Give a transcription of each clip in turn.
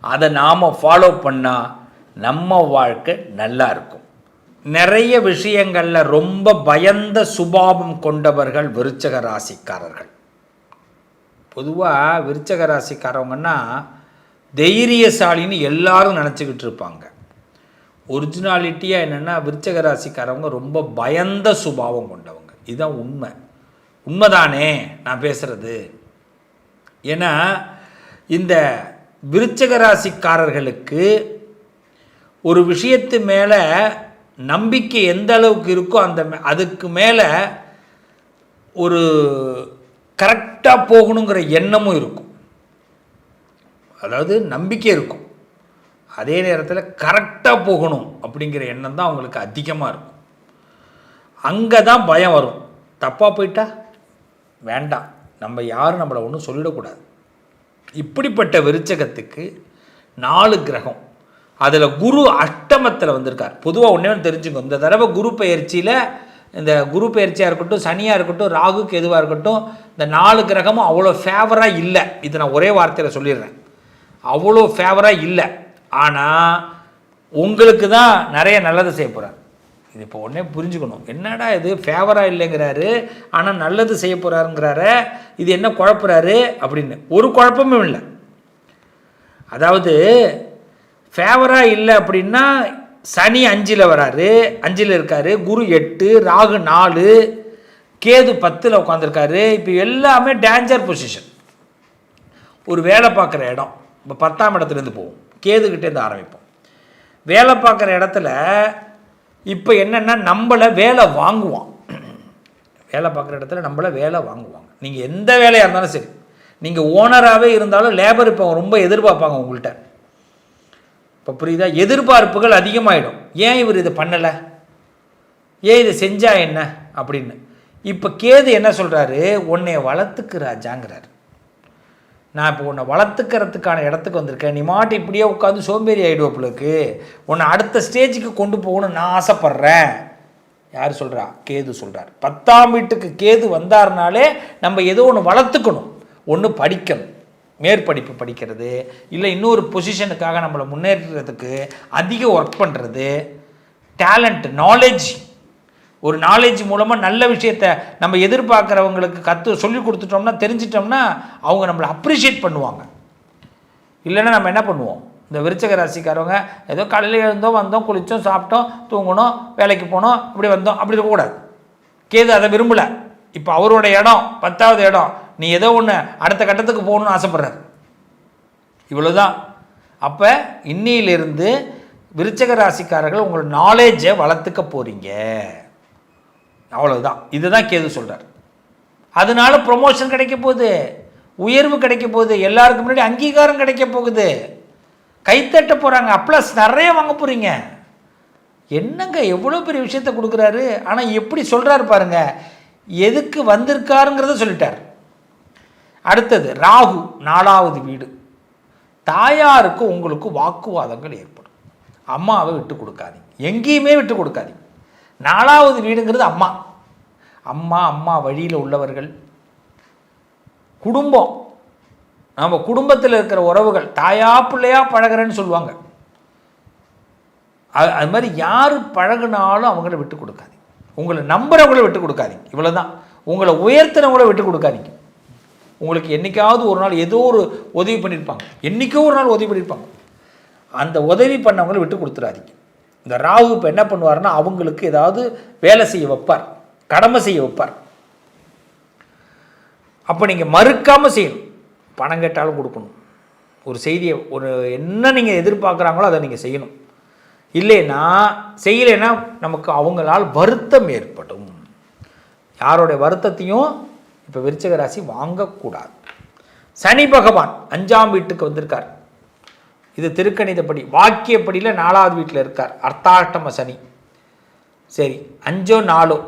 அதை நாம் ஃபாலோ பண்ணால் நம்ம வாழ்க்கை நல்லா இருக்கும். நிறைய விஷயங்களில் ரொம்ப பயந்த சுபாவம் கொண்டவர்கள் விருச்சக ராசிக்காரர்கள். பொதுவாக விருச்சக ராசிக்காரவங்கன்னா தைரியசாலின்னு எல்லாரும் நினச்சிக்கிட்டு இருப்பாங்க. ஒரிஜினாலிட்டியாக என்னென்னா விருச்சக ராசிக்காரவங்க ரொம்ப பயந்த சுபாவம் கொண்டவங்க. இதுதான் உண்மை. உண்மைதானே நான் பேசுகிறது ஏன்னா இந்த விருச்சக ராசிக்காரர்களுக்கு ஒரு விஷயத்து மேலே நம்பிக்கை எந்த அளவுக்கு இருக்கோ அந்த மே- அதுக்கு மேலே ஒரு கரெக்டாக போகணுங்கிற எண்ணமும் இருக்கும். அதாவது நம்பிக்கை இருக்கும். அதே நேரத்தில் கரெக்டாக போகணும் அப்படிங்கிற எண்ணம் தான் அவங்களுக்கு அதிகமாக இருக்கும். அங்கே தான் பயம் வரும். தப்பாக போயிட்டா? வேண்டாம். நம்ம யாரும் நம்மளை ஒன்றும் சொல்லிடக்கூடாது. இப்படிப்பட்ட விருச்சகத்துக்கு நாலு கிரகம். அதில் குரு அஷ்டமத்தில் வந்திருக்கார். பொதுவாக ஒன்றே ஒன்று தெரிஞ்சுக்கோ இந்த தடவை குரு பயிற்சியில் இந்த குரு பயிற்சியாக இருக்கட்டும் சனியாக இருக்கட்டும் ராகு கெதுவாக இருக்கட்டும் இந்த நாலு கிரகமும் அவ்வளோ ஃபேவராக இல்லை. இது நான் ஒரே வார்த்தையில் சொல்லிடுறேன். அவ்வளோ ஃபேவராக இல்லை. ஆனால் உங்களுக்கு தான் நிறைய நல்லது செய்ய போகிறார் இது இப்போ உடனே புரிஞ்சுக்கணும். என்னடா இது ஃபேவராக இல்லைங்கிறாரு ஆனால் நல்லது செய்ய போகிறாருங்கிறாரு இது என்ன குழப்புறாரு அப்படின்னு. ஒரு குழப்பமும் இல்லை. அதாவது ஃபேவராக இல்லை அப்படின்னா சனி அஞ்சில் வராரு அஞ்சில் இருக்கார் குரு எட்டு ராகு நாலு கேது பத்தில் உட்காந்துருக்காரு இப்போ எல்லாமே டேஞ்சர் பொசிஷன் ஒரு வேலை பார்க்குற இடம் இப்போ பத்தாம் இடத்துலேருந்து போவோம். கேதுகிட்டேருந்து ஆரம்பிப்போம். வேலை பார்க்குற இடத்துல இப்போ என்னென்னா நம்மளை வேலை வாங்குவான். வேலை பார்க்குற இடத்துல நம்மளை வேலை வாங்குவாங்க. நீங்கள் எந்த வேலையாக இருந்தாலும் சரி. நீங்கள் ஓனராகவே இருந்தாலும் லேபர் இப்போ ரொம்ப எதிர்பார்ப்பாங்க உங்கள்கிட்ட இப்போ புரியுதா? எதிர்பார்ப்புகள் அதிகமாகிடும் ஏன் இவர் இதை பண்ணலை? ஏன் இதை செஞ்சா என்ன? அப்படின்னு. இப்போ கேது என்ன சொல்கிறாரு உன்னை வளர்த்துக்கு ராஜாங்கிறாரு. நான் இப்போ உன்னை வளர்த்துக்கிறதுக்கான இடத்துக்கு வந்திருக்கேன். நீ மாட்டு இப்படியே உட்காந்து சோம்பேறி ஆகிடுவப்பிளுக்கு உன்னை அடுத்த ஸ்டேஜுக்கு கொண்டு போகணும்னு நான் ஆசைப்பட்றேன். யார் சொல்கிறா கேது சொல்கிறார் பத்தாம் வீட்டுக்கு கேது வந்தாருனாலே நம்ம ஏதோ ஒன்று வளர்த்துக்கணும். ஒன்று படிக்கணும். மேற்படிப்பு படிக்கிறது இல்லை இன்னொரு பொசிஷனுக்காக நம்மளை முன்னேற்றத்துக்கு அதிக ஒர்க் பண்ணுறது டேலண்ட் நாலேஜ் ஒரு நாலேஜ் மூலமாக நல்ல விஷயத்த நம்ம எதிர்பார்க்குறவங்களுக்கு கற்று சொல்லி கொடுத்துட்டோம்னா தெரிஞ்சிட்டோம்னா அவங்க நம்மளை அப்ரிஷியேட் பண்ணுவாங்க. இல்லைன்னா நம்ம என்ன பண்ணுவோம்? இந்த விருச்சக ராசிக்காரவங்க ஏதோ காலையில் எழுந்தோம் வந்தோம் குளித்தோம் சாப்பிட்டோம் தூங்கணும் வேலைக்கு போனோம் இப்படி வந்தோம் அப்படி இருக்கக்கூடாது. கேது அதை விரும்பலை. இப்போ அவரோட இடம் பத்தாவது இடம் நீ ஏதோ ஒன்று அடுத்த கட்டத்துக்கு போகணும்னு ஆசைப்பட்றாரு. இவ்வளோதான் அப்போ இன்னிலிருந்து விருச்சக ராசிக்காரர்கள் உங்களோட நாலேஜை வளர்த்துக்க போகிறீங்க அவ்வளவுதான். இதுதான் கேது சொல்கிறார் அதனால ப்ரொமோஷன் கிடைக்க போகுது. உயர்வு கிடைக்க போகுது. எல்லாருக்கும் முன்னாடி அங்கீகாரம் கிடைக்க போகுது. கைத்தட்ட போகிறாங்க அப்ளஸ் நிறைய வாங்க போகிறீங்க என்னங்க எவ்வளோ பெரிய விஷயத்த கொடுக்குறாரு? ஆனால் எப்படி சொல்கிறாரு பாருங்க. எதுக்கு வந்திருக்காருங்கிறத சொல்லிட்டார். அடுத்தது ராகு நாலாவது வீடு. தாயாருக்கு உங்களுக்கு வாக்குவாதங்கள் ஏற்படும். அம்மாவை விட்டு கொடுக்காதீங்க. எங்கேயுமே விட்டு கொடுக்காதீங்க. நாலாவது வீடுங்கிறது அம்மா. அம்மா அம்மா வழியில் உள்ளவர்கள். குடும்பம். நம்ம குடும்பத்தில் இருக்கிற உறவுகள் தாயா பிள்ளையா பழகுறேன்னு சொல்லுவாங்க. அது அது மாதிரி யார் பழகுனாலும் அவங்கள விட்டு கொடுக்காதீங்க. உங்களை நம்புறவங்கள விட்டு கொடுக்காதீங்க. இவ்வளோதான் உங்களை உயர்த்தினவங்கள விட்டு கொடுக்காதீங்க. உங்களுக்கு என்றைக்காவது ஒரு நாள் ஏதோ ஒரு உதவி பண்ணியிருப்பாங்க என்றைக்கோ ஒரு நாள் உதவி பண்ணியிருப்பாங்க அந்த உதவி பண்ணவங்கள விட்டு கொடுத்துடாதீங்க இந்த ராகு இப்போ என்ன பண்ணுவாருன்னா அவங்களுக்கு ஏதாவது வேலை செய்ய வைப்பார். கடமை செய்ய வைப்பார். அப்போ நீங்கள் மறுக்காமல் செய்யணும். பணம் கேட்டாலும் கொடுக்கணும். ஒரு செய்தியை ஒரு என்ன நீங்கள் எதிர்பார்க்குறாங்களோ அதை நீங்கள் செய்யணும். இல்லைன்னா செய்யலைன்னா நமக்கு அவங்களால் வருத்தம் ஏற்படும். யாரோடைய வருத்தத்தையும் இப்போ விருச்சக ராசி வாங்கக்கூடாது. சனி பகவான் அஞ்சாம் வீட்டுக்கு வந்திருக்கார். இது திருக்கணிதப்படி வாக்கியப்படியில் நாலாவது வீட்டில் இருக்கார். அர்த்தாஷ்டம சனி. சரி அஞ்சோ நாலோ.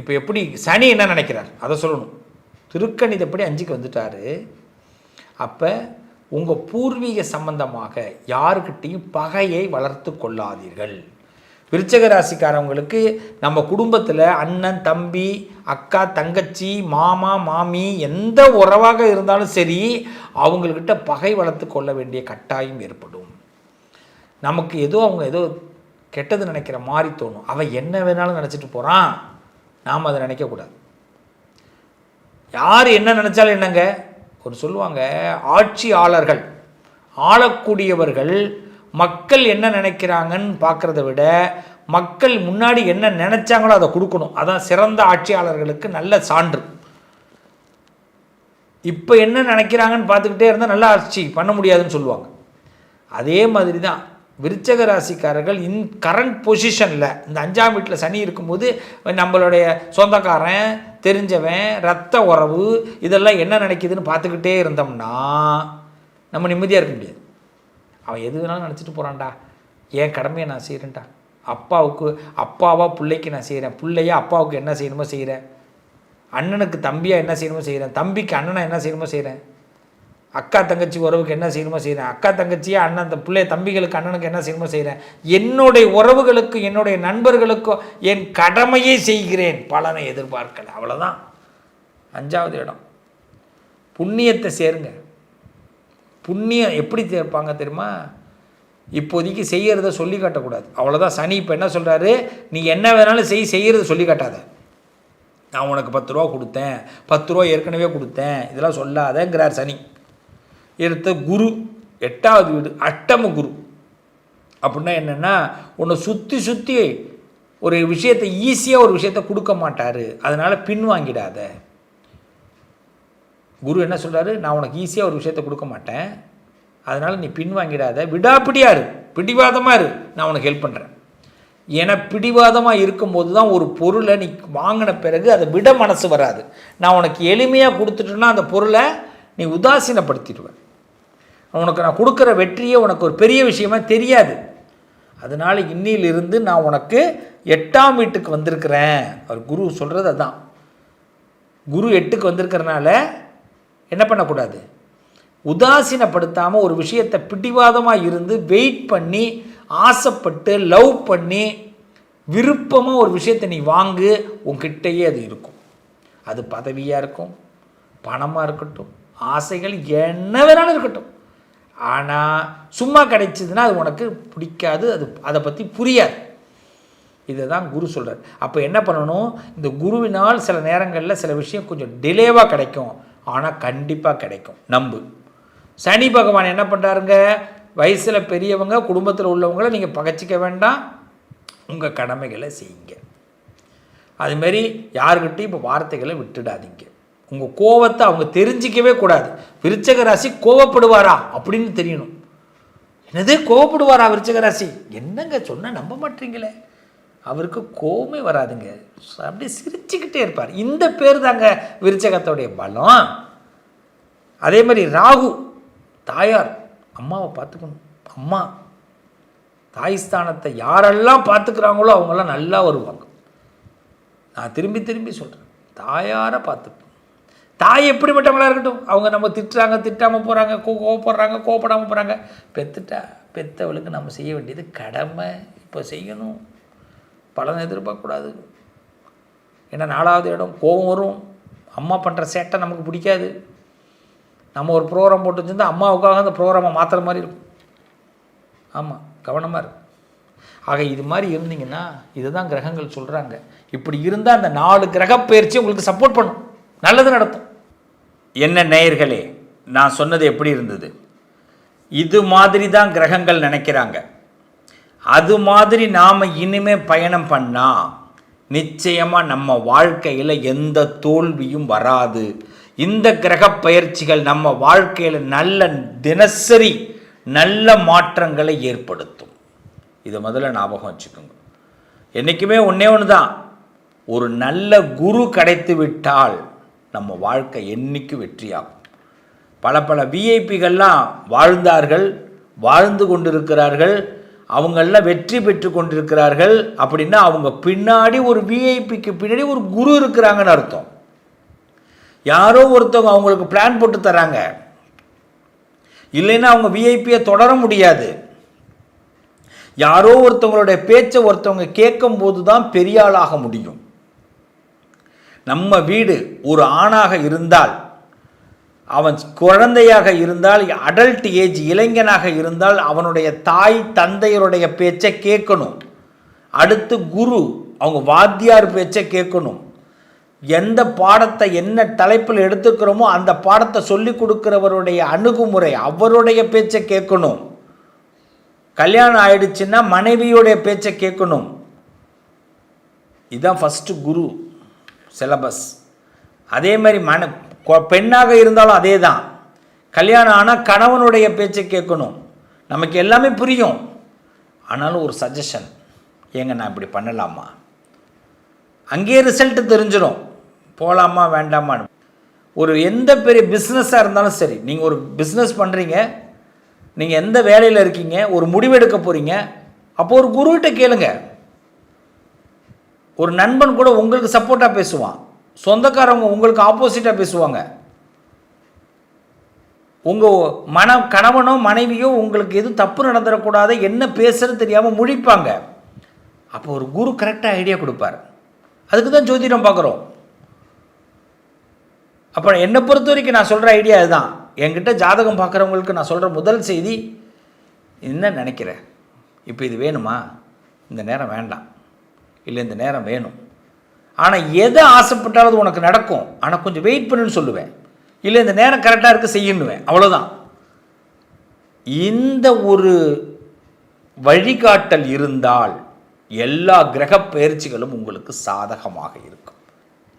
இப்போ எப்படி சனி என்ன நினைக்கிறார்? அதை சொல்லணும். திருக்கணிதப்படி அஞ்சுக்கு வந்துட்டாரு. அப்போ உங்கள் பூர்வீக சம்பந்தமாக யாருக்கிட்டையும் பகையை வளர்த்து கொள்ளாதீர்கள். விருச்சக ராசிக்காரவங்களுக்கு நம்ம குடும்பத்தில் அண்ணன் தம்பி அக்கா தங்கச்சி மாமா மாமி எந்த உறவாக இருந்தாலும் சரி அவங்கக்கிட்ட பகை வளர்த்து கொள்ள வேண்டிய கட்டாயம் ஏற்படும். நமக்கு ஏதோ அவங்க ஏதோ கெட்டது நினைக்கிற மாதிரி தோணும். அவன் என்ன வேணாலும் நினச்சிட்டு போகிறான் நாம் அதை நினைக்கக்கூடாது யார் என்ன நினச்சாலும் என்னங்க? ஒரு சொல்லுவாங்க ஆட்சியாளர்கள் ஆளக்கூடியவர்கள் மக்கள் என்ன நினைக்கிறாங்கன்னு பார்க்குறத விட மக்கள் முன்னாடி என்ன நினச்சாங்களோ அதை கொடுக்கணும். அதான் சிறந்த ஆட்சியாளர்களுக்கு நல்ல சான்று. இப்போ என்ன நினைக்கிறாங்கன்னு பார்த்துக்கிட்டே இருந்தால் நல்லா ஆட்சி பண்ண முடியாதுன்னு சொல்லுவாங்க. அதே மாதிரி தான் விருச்சக ராசிக்காரர்கள் இன் கரண்ட் பொசிஷனில் இந்த அஞ்சாம் வீட்டில் சனி இருக்கும்போது நம்மளுடைய சொந்தக்காரன் தெரிஞ்சவன் ரத்த உறவு இதெல்லாம் என்ன நினைக்குதுன்னு பார்த்துக்கிட்டே இருந்தோம்னா நம்ம நிம்மதியாக இருக்க முடியாது. அவன் எது வேணாலும் நினச்சிட்டு போகிறான்டா என் கடமையை நான் செய்கிறேன்டா அப்பாவுக்கு அப்பாவா பிள்ளைக்கு நான் செய்கிறேன் பிள்ளையா அப்பாவுக்கு என்ன செய்யணுமோ செய்கிறேன் அண்ணனுக்கு தம்பியாக என்ன செய்யணுமோ செய்கிறேன் தம்பிக்கு அண்ணனை என்ன செய்யணுமோ செய்கிறேன் அக்கா தங்கச்சி உறவுக்கு என்ன செய்யணுமோ செய்கிறேன் அக்கா தங்கச்சியாக அண்ணன் அந்த பிள்ளை தம்பிகளுக்கு அண்ணனுக்கு என்ன செய்யணுமோ செய்கிறேன் என்னுடைய உறவுகளுக்கு என்னுடைய நண்பர்களுக்கும் என் கடமையை செய்கிறேன். பலனை எதிர்பார்க்கல. அவ்வளோதான் அஞ்சாவது இடம். புண்ணியத்தை சேருங்க. புண்ணியம் எப்படி சேர்ப்பாங்க தெரியுமா? இப்போதைக்கு செய்கிறத சொல்லி காட்டக்கூடாது. அவ்வளோதான் சனி இப்போ என்ன சொல்கிறாரு நீ என்ன வேணாலும் செய் செய்கிறத சொல்லி காட்டாத. நான் உனக்கு பத்து ரூபா கொடுத்தேன். பத்து ரூபா ஏற்கனவே கொடுத்தேன். இதெல்லாம் சொல்லாதங்கிறார் சனி. எடுத்த குரு எட்டாவது வீடு அட்டம குரு. அப்படின்னா என்னென்னா உன்னை சுற்றி சுற்றி ஒரு விஷயத்தை ஈஸியாக ஒரு விஷயத்தை கொடுக்க மாட்டார். அதனால் பின்வாங்கிடாத. குரு என்ன சொல்கிறாரு நான் உனக்கு ஈஸியாக ஒரு விஷயத்தை கொடுக்க மாட்டேன். அதனால் நீ பின்வாங்கிடாத. விடாப்பிடியாக இரு பிடிவாதமாக இரு. நான் உனக்கு ஹெல்ப் பண்ணுறேன் என பிடிவாதமாக இருக்கும்போது தான் ஒரு பொருளை நீ வாங்கின பிறகு அதை விட மனசு வராது. நான் உனக்கு எளிமையாக கொடுத்துட்டேன்னா அந்த பொருளை நீ உதாசீனப்படுத்திடுவேன். உனக்கு நான் கொடுக்குற வெற்றியே உனக்கு ஒரு பெரிய விஷயமா தெரியாது. அதனால் இன்னிலிருந்து நான் உனக்கு எட்டாம் வீட்டுக்கு வந்திருக்கிறேன். அவர் குரு சொல்கிறது அதான். குரு எட்டுக்கு வந்திருக்கிறனால என்ன பண்ணக்கூடாது? உதாசீனப்படுத்தாமல் ஒரு விஷயத்தை பிடிவாதமாக இருந்து வெயிட் பண்ணி ஆசைப்பட்டு லவ் பண்ணி விருப்பமாக ஒரு விஷயத்தை நீ வாங்கு உங்ககிட்டயே அது இருக்கும். அது பதவியாக இருக்கும் பணமாக இருக்கட்டும் ஆசைகள் என்ன வேணாலும் இருக்கட்டும். ஆனால் சும்மா கிடைச்சதுன்னா அது உனக்கு பிடிக்காது அது அதை பற்றி புரியாது. இதை தான் குரு சொல்கிறார் அப்போ என்ன பண்ணணும்? இந்த குருவினால் சில நேரங்களில் சில விஷயம் கொஞ்சம் டிலேவாக கிடைக்கும். ஆனால் கண்டிப்பாக கிடைக்கும். நம்பு. சனி பகவான் என்ன பண்ணுறாருங்க வயசில் பெரியவங்க குடும்பத்தில் உள்ளவங்கள நீங்கள் பகச்சிக்க வேண்டாம். உங்கள் கடமைகளை செய்யுங்க. அதுமாரி யாருக்கிட்டையும் இப்போ வார்த்தைகளை விட்டுடாதீங்க. உங்கள் கோவத்தை அவங்க தெரிஞ்சிக்கவே கூடாது. விருச்சக ராசி கோவப்படுவாரா அப்படின்னு தெரியணும். என்னதே? கோவப்படுவாரா விருச்சக ராசி? என்னங்க சொன்னால் நம்ப மாட்டீங்களே? அவருக்கு கோவமே வராதுங்க. அப்படியே சிரிச்சுக்கிட்டே இருப்பார். இந்த பேர் தாங்க விருச்சகத்தோடைய பலம். அதே மாதிரி ராகு தாயார் அம்மாவை பார்த்துக்கணும். அம்மா தாய்ஸ்தானத்தை யாரெல்லாம் பார்த்துக்கிறாங்களோ அவங்கெல்லாம் நல்லா வருவாங்க. நான் திரும்பி திரும்பி சொல்கிறேன் தாயாரை பார்த்துப்போம் தாய் எப்படிப்பட்டவங்களா இருக்கட்டும். அவங்க நம்ம திட்டுறாங்க திட்டாமல் போகிறாங்க கோ கோவப்படுறாங்க கோவப்படாமல் போகிறாங்க பெத்துட்டா பெத்தவளுக்கு நம்ம செய்ய வேண்டியது கடமை. இப்போ செய்யணும். பலன் எதிர்பார்க்கக்கூடாது. ஏன்னா நாலாவது இடம் கோபம் வரும். அம்மா பண்ணுற சேட்டை நமக்கு பிடிக்காது. நம்ம ஒரு ப்ரோக்ராம் போட்டு வச்சுருந்தா அம்மாவுக்காக அந்த ப்ரோக்ராமை மாற்றுற மாதிரி இருக்கும். ஆமாம் கவனமாக இருக்கும் ஆக இது மாதிரி இருந்தீங்கன்னா இதுதான் கிரகங்கள் சொல்கிறாங்க இப்படி இருந்தால் அந்த நாலு கிரக பயிற்சி உங்களுக்கு சப்போர்ட் பண்ணும். நல்லது நடத்தும் என்ன நேயர்களே நான் சொன்னது எப்படி இருந்தது? இது மாதிரி தான் கிரகங்கள் நினைக்கிறாங்க. அது மாதிரி நாம் இனிமே பயணம் பண்ணால் நிச்சயமாக நம்ம வாழ்க்கையில் எந்த தோல்வியும் வராது. இந்த கிரக பயிற்சிகள் நம்ம வாழ்க்கையில் நல்ல தினசரி நல்ல மாற்றங்களை ஏற்படுத்தும். இதை முதல்ல ஞாபகம் வச்சுக்கோங்க. என்றைக்குமே ஒன்றே ஒன்று தான் ஒரு நல்ல குரு கிடைத்து விட்டால் நம்ம வாழ்க்கை என்னைக்கு வெற்றியாகும். பல பல விஐபிகள்லாம் வாழ்ந்தார்கள் வாழ்ந்து கொண்டிருக்கிறார்கள். அவங்களெல்லாம் வெற்றி பெற்று கொண்டிருக்கிறார்கள் அப்படின்னா அவங்க பின்னாடி ஒரு விஐபிக்கு பின்னாடி ஒரு குரு இருக்கிறாங்கன்னு அர்த்தம். யாரோ ஒருத்தவங்க அவங்களுக்கு பிளான் போட்டு தராங்க. இல்லைன்னா அவங்க விஐபியை தொடர முடியாது. யாரோ ஒருத்தவங்களுடைய பேச்சை ஒருத்தவங்க கேட்கும் போது தான் பெரியாளாக முடியும். நம்ம வீடு ஒரு ஆணாக இருந்தால் அவன் குழந்தையாக இருந்தால் அடல்ட் ஏஜ் இளைஞனாக இருந்தால் அவனுடைய தாய் தந்தையருடைய பேச்சை கேட்கணும். அடுத்து குரு அவங்க வாத்தியார் பேச்சை கேட்கணும். எந்த பாடத்தை என்ன தலைப்பில் எடுத்துக்கிறோமோ அந்த பாடத்தை சொல்லி கொடுக்குறவருடைய அணுகுமுறை அவருடைய பேச்சை கேட்கணும். கல்யாணம் ஆயிடுச்சுன்னா மனைவியுடைய பேச்சை கேட்கணும். இதுதான் ஃபஸ்ட்டு குரு சிலபஸ் அதே மாதிரி மன பெண்ணாக இருந்தாலும் அதே தான் கல்யாணம் ஆனால் கணவனுடைய பேச்சை கேட்கணும். நமக்கு எல்லாமே புரியும். ஆனாலும் ஒரு சஜஷன் ஏங்க நான் இப்படி பண்ணலாமா? அங்கேயே ரிசல்ட்டு தெரிஞ்சிடும் போகலாமா வேண்டாமான்னு ஒரு எந்த பெரிய பிஸ்னஸாக இருந்தாலும் சரி நீங்கள் ஒரு பிஸ்னஸ் பண்ணுறீங்க நீங்கள் எந்த வேலையில் இருக்கீங்க? ஒரு முடிவெடுக்க போகிறீங்க அப்போ ஒரு குருக்கிட்ட கேளுங்க. ஒரு நண்பன் கூட உங்களுக்கு சப்போர்ட்டாக பேசுவான். சொந்தக்காரவங்க உங்களுக்கு ஆப்போசிட்டாக பேசுவாங்க. உங்கள் மன கணவனோ மனைவியோ உங்களுக்கு எதுவும் தப்பு நடந்துடக்கூடாது என்ன பேசுறது தெரியாமல் முழிப்பாங்க. அப்போ ஒரு குரு கரெக்டாக ஐடியா கொடுப்பார். அதுக்கு தான் ஜோதிடம் பார்க்குறோம். அப்போ என்னை பொறுத்த வரைக்கும் நான் சொல்கிற ஐடியா இதுதான் என்கிட்ட ஜாதகம் பார்க்குறவங்களுக்கு நான் சொல்கிற முதல் செய்தி என்ன நினைக்கிறேன் இப்போ இது வேணுமா? இந்த நேரம் வேண்டாம். இல்லை இந்த நேரம் வேணும். ஆனால் எதை ஆசைப்பட்டாலும் உனக்கு நடக்கும். ஆனால் கொஞ்சம் வெயிட் பண்ணுன்னு சொல்லுவேன். இல்லை இந்த நேரம் கரெக்டாக இருக்க செய்யணுவேன் அவ்வளோதான் இந்த ஒரு வழிகாட்டல் இருந்தால் எல்லா கிரக பயிற்சிகளும் உங்களுக்கு சாதகமாக இருக்கும்.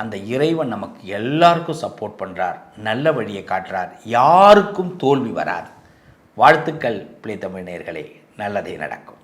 அந்த இறைவன் நமக்கு எல்லாருக்கும் சப்போர்ட் பண்ணுறார் நல்ல வழியை காட்டுறார். யாருக்கும் தோல்வி வராது. வாழ்த்துக்கள் பிள்ளை தமிழ் நேர்களே. நல்லதே நடக்கும்.